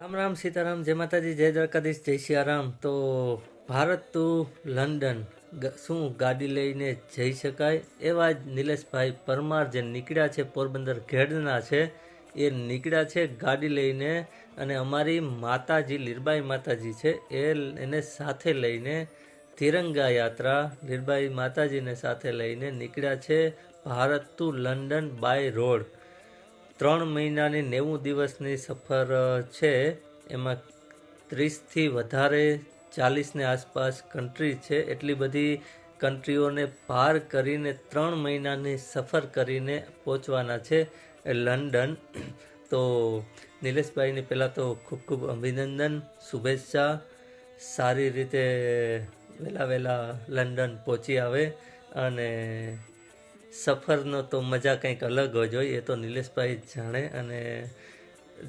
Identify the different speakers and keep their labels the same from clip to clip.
Speaker 1: રામ રામ સીતારામ, જય માતાજી, જય દ્વારકાધીશ, જય સિયારામ. તો ભારત ટુ લંડન શું ગાડી લઈને જઈ શકાય? એવા જ નિલેશભાઈ પરમાર જે નીકળ્યા છે, પોરબંદર ઘેડના છે, એ નીકળ્યા છે ગાડી લઈને અને અમારી માતાજી, લીરબાઈ માતાજી છે, એ એને સાથે લઈને તિરંગા યાત્રા લીરબાઈ માતાજીને સાથે લઈને નીકળ્યા છે Bharat to London by road. ત્રણ મહિનાની નેવું દિવસની સફર છે. એમાં ત્રીસથી વધારે ચાલીસની આસપાસ કન્ટ્રી છે. એટલી બધી કન્ટ્રીઓને પાર કરીને ત્રણ મહિનાની સફર કરીને પહોંચવાના છે લંડન. તો નિલેશભાઈને પહેલાં તો ખૂબ ખૂબ અભિનંદન, શુભેચ્છા. સારી રીતે વહેલા વહેલા લંડન પહોંચી આવે અને સફરનો તો મજા કંઈક અલગ જ હોય, એ તો નિલેશભાઈ જાણે. અને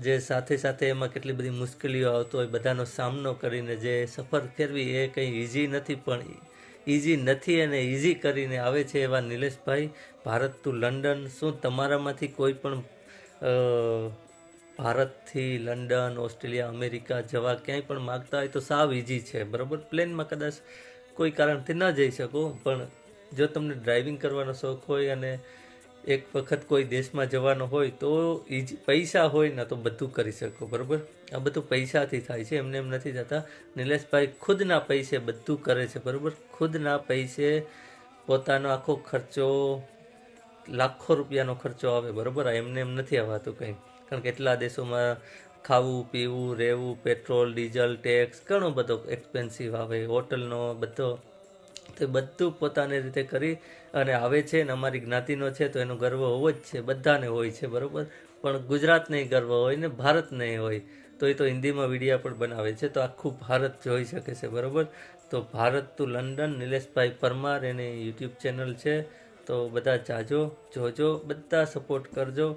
Speaker 1: જે સાથે સાથે એમાં કેટલી બધી મુશ્કેલીઓ આવતો હોય, બધાનો સામનો કરીને જે સફર ફેરવી એ કંઈ ઇઝી નથી, પણ ઇઝી નથી અને ઇઝી કરીને આવે છે એવા નિલેશભાઈ. ભારત ટુ લંડન શું તમારામાંથી કોઈ પણ ભારતથી લંડન ઓસ્ટ્રેલિયા અમેરિકા જવા ક્યાંય પણ માગતા હોય તો સાવ ઇઝી છે, બરાબર? પ્લેનમાં કદાચ કોઈ કારણથી ન જઈ શકો, પણ જો તમને ડ્રાઇવિંગ કરવાનો શોખ હોય અને એક વખત કોઈ દેશમાં જવાનો હોય તો ઈજ પૈસા હોય ને તો બધું કરી શકો, બરાબર? આ બધું પૈસાથી થાય છે, એમને એમ નથી થતા નિલેશભાઈ ખુદના પૈસે બધું કરે છે, બરાબર? ખુદના પૈસે પોતાનો આખો ખર્ચો, લાખો રૂપિયાનો ખર્ચો આવે, બરાબર? આ એમને એમ નથી આવતું કંઈ. કારણ કે એટલા દેશોમાં ખાવું, પીવું, રહેવું, પેટ્રોલ, ડીઝલ, ટેક્સ, ઘણો બધો એક્સપેન્સિવ આવે, હોટલનો બધો તે બધું પોતાની રીતે કરી અને આવે છે ને અમારી જ્ઞાતિનો છે તો એનો ગર્વ હોવો જ છે. બધાને હોય છે, બરાબર? પણ ગુજરાતને ગર્વ હોય ને ભારતને હોય. તો એ તો હિન્દીમાં વિડીયા પણ બનાવે છે. તો આખું ભારત જોઈ શકે છે, બરાબર? તો ભારત ટુ લંડન, નિલેશભાઈ પરમાર એની યુટ્યુબ ચેનલ છે. તો બધા જાજો, જોજો, બધા સપોર્ટ કરજો.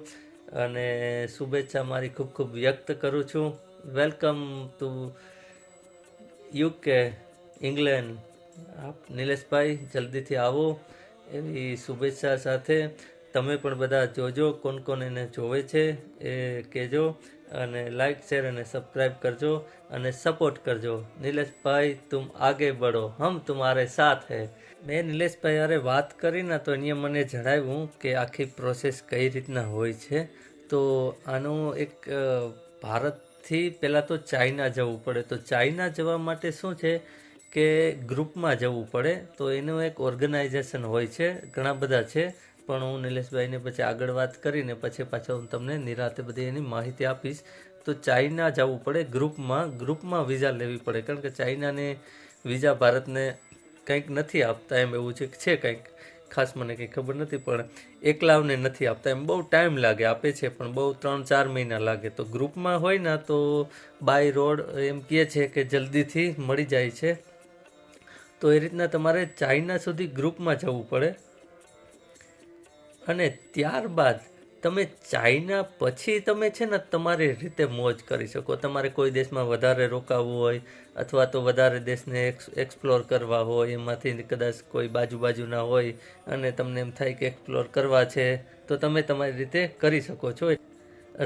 Speaker 1: અને શુભેચ્છા મારી ખૂબ ખૂબ વ્યક્ત કરું છું. વેલકમ ટુ યુકે, ઇંગ્લેન્ડ આપ નિલેશભાઈ, જલ્દીથી આવો. એવી શુભેચ્છા સાથે તમે પણ બધા જોજો, કોણ કોણ એને જોવે છે એ કહેજો અને લાઈક શેર અને સબસ્ક્રાઈબ કરજો અને સપોર્ટ કરજો. નિલેશભાઈ તુમ આગે બઢો. હમ, તુમારે સાથ હૈ. મેં નિલેશભાઈ અરે વાત કરી ને તો અહીંયા મને જણાવ્યું કે આખી પ્રોસેસ કઈ રીતના હોય છે. તો આનું એક ભારતથી પહેલાં તો ચાઇના જવું પડે. તો ચાઇના જવા માટે શું છે? કે ગ્રુપમાં જવું પડે, તો એનું એક ઓર્ગેનાઇઝેશન હોય છે, ઘણા બધા છે. પણ હું નિલેશભાઈને પછી આગળ વાત કરીને પછી પાછો હું તમને નિરાતે બધી એની માહિતી આપીશ. તો ચાઇના જવું પડે ગ્રુપમાં ગ્રુપમાં વિઝા લેવી પડે. કારણ કે ચાઇનાને વિઝા ભારતને કંઈક નથી આપતા એમ એવું છે છે કંઈક. ખાસ મને કંઈ ખબર નથી, પણ એકલાવને નથી આપતા એમ બહુ ટાઈમ લાગે, આપે છે, પણ બહુ ત્રણ ચાર મહિના લાગે. તો ગ્રુપમાં હોય ને, તો બાય રોડ એમ કહે છે કે જલ્દીથી મળી જાય છે. તો એ રીતના તમારે ચાઇના સુધી ગ્રુપમાં જવું પડે. અને ત્યારબાદ તમે ચાઇના પછી તમે છે ને તમારી રીતે મોજ કરી શકો. તમારે કોઈ દેશમાં વધારે રોકાવું હોય અથવા તો વધારે દેશને એક્સપ્લોર કરવા હોય, એમાંથી કદાચ કોઈ બાજુ બાજુના હોય અને તમને એમ થાય કે એક્સપ્લોર કરવા છે, તો તમે તમારી રીતે કરી શકો છો.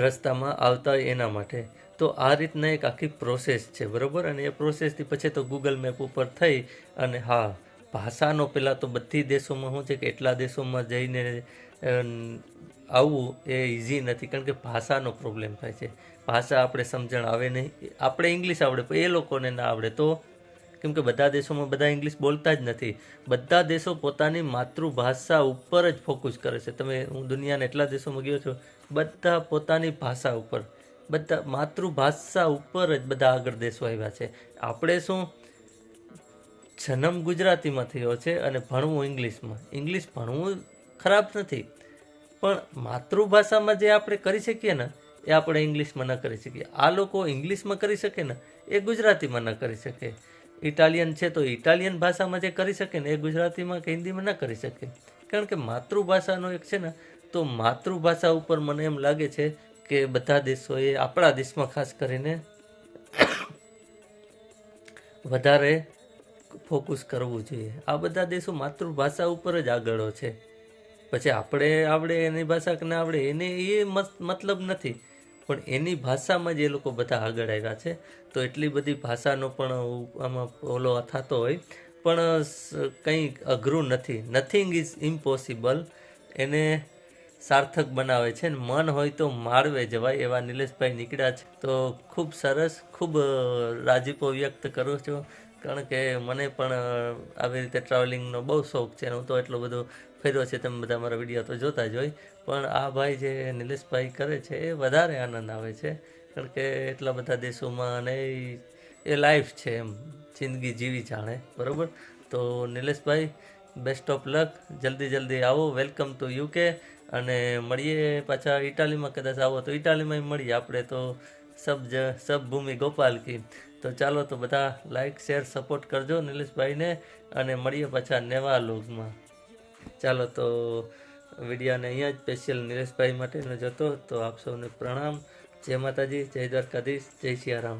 Speaker 1: રસ્તામાં આવતા હોય એના માટે. તો આ રીતના એક આખી પ્રોસેસ છે, બરાબર? અને એ પ્રોસેસથી પછી તો ગૂગલ મેપ ઉપર થઈ અને હા, ભાષાનો પહેલાં તો બધી દેશોમાં શું છે કે એટલા દેશોમાં જઈને આવવું એ ઇઝી નથી, કારણ કે ભાષાનો પ્રોબ્લેમ થાય છે. ભાષા આપણે સમજણ આવે નહીં. આપણે ઇંગ્લિશ આવડે, પણ એ લોકોને ના આવડે તો? કેમ કે બધા દેશોમાં બધા ઇંગ્લિશ બોલતા જ નથી. બધા દેશો પોતાની માતૃભાષા ઉપર જ ફોકસ કરે છે. તમે હું દુનિયાના એટલા દેશોમાં ગયો છું, બધા પોતાની ભાષા ઉપર. બધા માતૃભાષા ઉપર જ બધા આગળ દેશો આવ્યા છે. આપણે શું જન્મ ગુજરાતીમાં થયો છે અને ભણવું ઇંગ્લિશમાં? ઇંગ્લિશ ભણવું ખરાબ નથી. પણ માતૃભાષામાં જે આપણે કરી શકીએ ને, એ આપણે ઇંગ્લિશમાં ન કરી શકીએ. આ લોકો ઇંગ્લિશમાં કરી શકે ને, એ ગુજરાતીમાં ન કરી શકે. ઇટાલિયન છે તો ઇટાલિયન ભાષામાં જે કરી શકે ને, એ ગુજરાતીમાં કે હિન્દીમાં ન કરી શકે. કારણ કે માતૃભાષાનો એક છે ને, તો માતૃભાષા ઉપર મને એમ લાગે છે કે બધા દેશોએ, આપણા દેશમાં ખાસ કરીને વધારે ફોકસ કરવું જોઈએ. આ બધા દેશો માતૃભાષા ઉપર જ આગળ છે. પછી આપણે, આવડે એની ભાષા કે ના આવડે, એને એ મત- મતલબ નથી. પણ એની ભાષામાં જ એ લોકો બધા આગળ આવ્યા છે. તો એટલી બધી ભાષાનો પણ આમાં ઓલો થતો હોય. પણ કંઈ અઘરું નથી. નથિંગ ઇઝ ઇમ્પોસિબલ એને સાર્થક બનાવે છે ને મન હોય તો માળવે જવાય એવા નિલેશભાઈ નીકળ્યા છે. તો ખૂબ સરસ, ખૂબ રાજીપો વ્યક્ત કરું છું. કારણ કે મને પણ આવી રીતે ટ્રાવેલિંગનો બહુ શોખ છે હું તો એટલો બધો ફેર્યો છે, તમે બધા મારા વીડિયો તો જોતા જ હોય. પણ આ ભાઈ જે નિલેશભાઈ કરે છે એ વધારે આનંદ આવે છે. કારણ કે એટલા બધા દેશોમાં અને એ લાઈફ છે એમ, જિંદગી જીવી જાણે, બરાબર? તો નિલેશભાઈ બેસ્ટ ઓફ લક જલ્દી જલ્દી આવો. વેલકમ ટુ યુકે અને મળીએ પાછા ઇટાલીમાં કદાચ આવો તો ઇટાલીમાં મળીએ આપણે તો સબ જ, સબ ભૂમિ ગોપાલ કી. તો ચાલો તો બધા લાઈક શેર સપોર્ટ કરજો નિલેશભાઈને અને મળીએ પાછા નેવા લોગમાં. ચાલો તો વિડીયાને અહીંયા જ સ્પેશિયલ નિલેશભાઈ માટેનો જતો તો આપ સૌને પ્રણામ. જય માતાજી, જય દ્વારકાધીશ, જય સિયારામ.